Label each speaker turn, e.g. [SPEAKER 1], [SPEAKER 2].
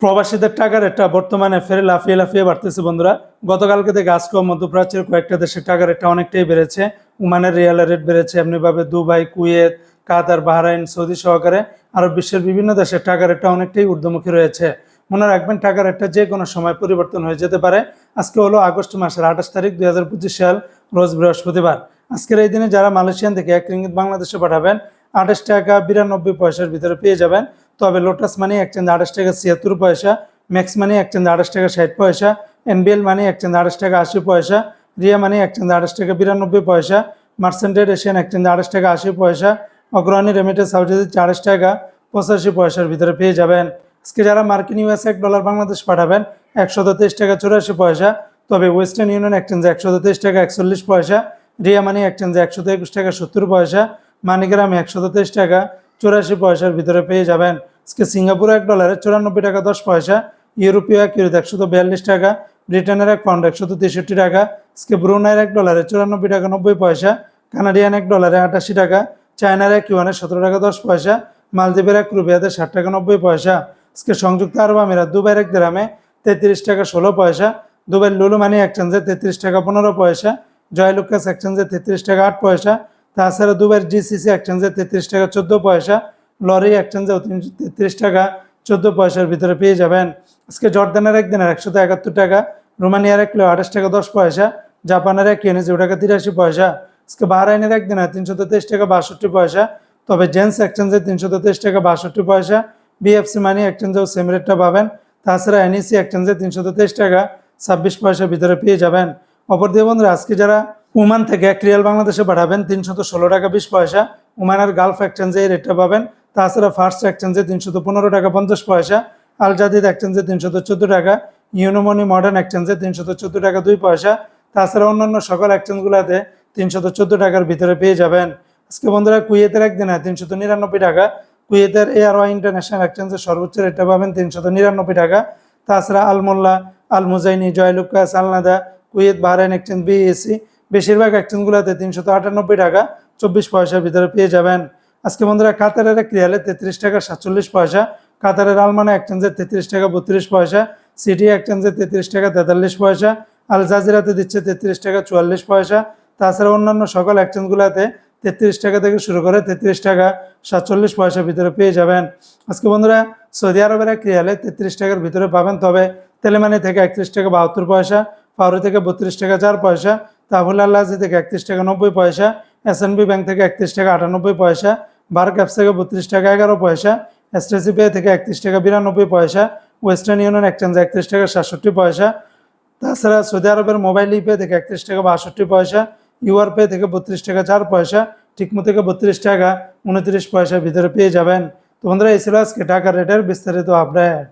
[SPEAKER 1] প্রবাসীদের টাকার রেটটা বর্তমানে ফেরে লাফিয়ে লাফিয়ে বাড়তেছে বন্ধুরা। গতকালকে থেকে আজকেও মধ্যপ্রাচ্যের কয়েকটা দেশের টাকার রেটটা অনেকটাই বেড়েছে। উমানের রিয়ালের রেট বেড়েছে, এমনিভাবে Dubai, Kuwait, Qatar, Bahrain, Saudi সহকারে আরও বিশ্বের বিভিন্ন দেশের টাকার রেটটা অনেকটাই ঊর্ধ্বমুখী রয়েছে। মনে রাখবেন, টাকার রেটটা যে কোনো সময় পরিবর্তন হয়ে যেতে পারে। আজকে হলো আগস্ট মাসের আঠাশ তারিখ, দুই হাজার পঁচিশ সাল, রোজ বৃহস্পতিবার। আজকের এই দিনে যারা মালয়েশিয়ান থেকে এক রিঙ্গিত বাংলাদেশে পাঠাবেন, আঠাশ টাকা বিরানব্বই পয়সার ভিতরে পেয়ে যাবেন। তবে লোটাস মানি একচেঞ্জ আঠাশ টাকা, ছিয়াত্তর পয়সা ম্যাক্স মানি একচেঞ্জ আঠাশ টাকা, ষাট পয়সা এনবিএল মানি একচেঞ্জ আঠাশ টাকা, আশি পয়সা রিয়া মানি একচেঞ্জ আঠাশ টাকা, বিরানব্বই পয়সা মার্সেন্টেড এশিয়ান এক একচেঞ্জ আঠাশ টাকা, আশি পয়সা অগ্রণী রেমিটেন্স হাউজে চারশ টাকা, পঁচাশি পয়সার ভিতরে পেয়ে যাবেন। আজকে যারা মার্কিন ইউএস এক ডলার বাংলাদেশ পাঠাবেন, একশো তেইশ টাকা, চুরাশি পয়সা, তবে ওয়েস্টার্ন ইউনিয়ন এক একচেঞ্জ একশো তেইশ টাকা, একচল্লিশ পয়সা রিয়া মানি একচেঞ্জ একশত একুশ টাকা, সত্তর পয়সা মানিগ্রামে একশো তেইশ টাকা চুরাশি পয়সার ভিতরে পেয়ে যাবেন। আজকে সিঙ্গাপুর এক ডলারে চুরানব্বই টাকা, দশ পয়সা। ইউরোপীয় এক ইউরোতে একশত বিয়াল্লিশ টাকা, ব্রিটেনের এক পাউন্ড একশত তেষট্টি টাকা। আজকে ব্রুনাইয়ের এক ডলারে চুরানব্বই টাকা, নব্বই পয়সা। কানাডিয়ান এক ডলারে আটাশি টাকা। চায়নার এক ইউয়ানে সতেরো টাকা, দশ পয়সা। মালদ্বীপের এক রুপিয়াতে ষাট টাকা, নব্বই পয়সা। আজকে সংযুক্ত আরব আমিরাত দুবাইয়ের এক গ্রামে তেত্রিশ টাকা, ষোলো পয়সা। দুবাইয়ের লুলু মানি একচেঞ্জে তেত্রিশ টাকা, পনেরো পয়সা। জয়লুকাস একচেঞ্জে তেত্রিশ টাকা, আট পয়সা। তাছাড়া দুবাইয়ের জিসিসি একচেঞ্জে তেত্রিশ টাকা চোদ্দ পয়সা, লরি একচেঞ্জেও তেত্রিশ টাকা চোদ্দ পয়সার ভিতরে পেয়ে যাবেন। আজকে জর্দানের একদিনের একশত একাত্তর টাকা, রোমানিয়ার এক কিলো আঠাশ টাকা দশ পয়সা, জাপানের এক জিরো টাকা তিরাশি পয়সা। আজকে বাহরাইনের একদিনে তিনশত তেইশ টাকা বাষট্টি পয়সা, তবে জেন্স এক্সচেঞ্জে তিনশত তেইশ টাকা বাষট্টি পয়সা বিএফসি মানি এক্সচেঞ্জেও সেম রেটটা পাবেন। তাছাড়া এনইসি এক্সচেঞ্জে তিনশত তেইশ টাকা ছাব্বিশ পয়সার ভিতরে পেয়ে যাবেন। অপর দিয়ে বন্ধুরা, আজকে যারা ওমান থেকে এক রিয়াল বাংলাদেশে পাঠাবেন তিনশত ষোলো টাকা বিশ পয়সা। ওমানের গালফ এক্সচেঞ্জে এই রেটটা পাবেন। তাছাড়া ফার্স্ট এক্সচেঞ্জে তিনশত পনেরো টাকা পঞ্চাশ পয়সা। আল জাদিদ এক্সচেঞ্জে তিনশত চোদ্দ টাকা। ইউনোমনি মডার্ন এক্সচেঞ্জে তিনশত চোদ্দ টাকা দুই পয়সা। তাছাড়া অন্যান্য সকল এক্সচেঞ্জগুলোতে তিনশত চোদ্দ টাকার ভিতরে পেয়ে যাবেন। আজকে বন্ধুরা, কুয়েতের একদিনে তিনশত নিরানব্বই টাকা। কুয়েতের এ এআরওয়াই ইন্টারন্যাশনাল এক্সচেঞ্জের সর্বোচ্চ রেটটা পাবেন তিনশত নিরানব্বই টাকা। তাছাড়া আলমোল্লা আল মুজাইনি জয়লুকাস আলনাদা কুয়েত বাহরাইন এক্সচেঞ্জ বিএসি বেশিরভাগ এক্সচেঞ্জগুলোতে তিনশত আটানব্বই টাকা চব্বিশ পয়সার ভিতরে পেয়ে যাবেন। আজকে বন্ধুরা কাতারের এক রিয়ালে তেত্রিশ টাকা সাতচল্লিশ পয়সা, কাতারের আলমানা এক্সচেঞ্জে তেত্রিশ টাকা বত্রিশ পয়সা সিটি এক্সচেঞ্জে তেত্রিশ টাকা তেতাল্লিশ পয়সা, আল জাজিরাতে দিচ্ছে তেত্রিশ টাকা চুয়াল্লিশ পয়সা, তাছাড়া অন্যান্য সকল এক্সচেঞ্জগুলোতে তেত্রিশ টাকা থেকে শুরু করে তেত্রিশ টাকা সাতচল্লিশ পয়সার ভিতরে পেয়ে যাবেন। আজকে বন্ধুরা সৌদি আরবের এক রিয়ালে তেত্রিশ টাকার ভিতরে পাবেন, তবে তেলেমানি থেকে একত্রিশ টাকা বাহাত্তর পয়সা পাউরি থেকে বত্রিশ টাকা চার পয়সা তাহুল আল্লাহি থেকে একত্রিশ টাকা নব্বই পয়সা এসএনবি ব্যাংক থেকে একত্রিশ টাকা আটানব্বই পয়সা বার ক্যাপস থেকে বত্রিশ টাকা এগারো পয়সা এসটিসি পে থেকে একত্রিশ টাকা বিরানব্বই পয়সা ওয়েস্টার্ন ইউনিয়ন এক্সচেঞ্জ একত্রিশ টাকা সাতষট্টি পয়সা, তাছাড়া সৌদি আরবের মোবাইল ইপে থেকে একত্রিশ টাকা বাষট্টি পয়সা ইউআর পে থেকে বত্রিশ টাকা চার পয়সা টিকমো থেকে বত্রিশ টাকা উনত্রিশ পয়সার ভিতরে পেয়ে যাবেন। তো বন্ধুরা, এই ছিল আজকে টাকার রেটের বিস্তারিত আপডেট।